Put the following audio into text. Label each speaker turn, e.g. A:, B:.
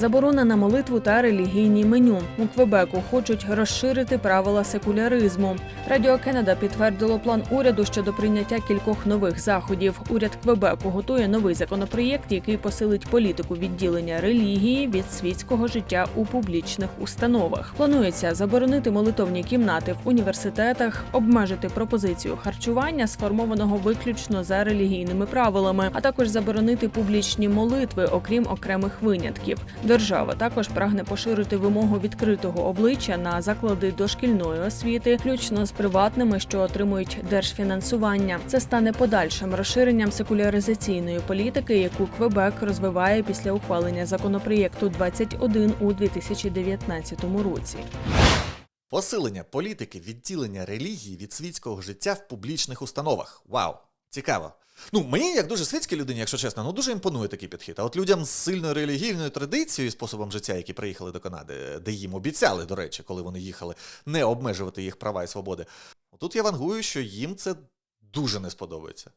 A: Заборона на молитву та релігійні меню у Квебеку хочуть розширити правила секуляризму. Радіо Кеннеда підтвердило план уряду щодо прийняття кількох нових заходів. Уряд Квебеку готує новий законопроєкт, який посилить політику відділення релігії від світського життя у публічних установах. Планується заборонити молитовні кімнати в університетах, обмежити пропозицію харчування, сформованого виключно за релігійними правилами, а також заборонити публічні молитви, окрім окремих винятків. Держава також прагне поширити вимогу відкритого обличчя на заклади дошкільної освіти, включно з приватними, що отримують держфінансування. Це стане подальшим розширенням секуляризаційної політики, яку Квебек розвиває після ухвалення законопроєкту 21 у 2019 році.
B: Посилення політики відділення релігії від світського життя в публічних установах. Вау! Цікаво. Ну, мені, як дуже світській людині, якщо чесно, ну дуже імпонує такий підхід. А от людям з сильною релігійною традицією і способом життя, які приїхали до Канади, де їм обіцяли, до речі, коли вони їхали, не обмежувати їх права і свободи. Тут я вангую, що їм це дуже не сподобається.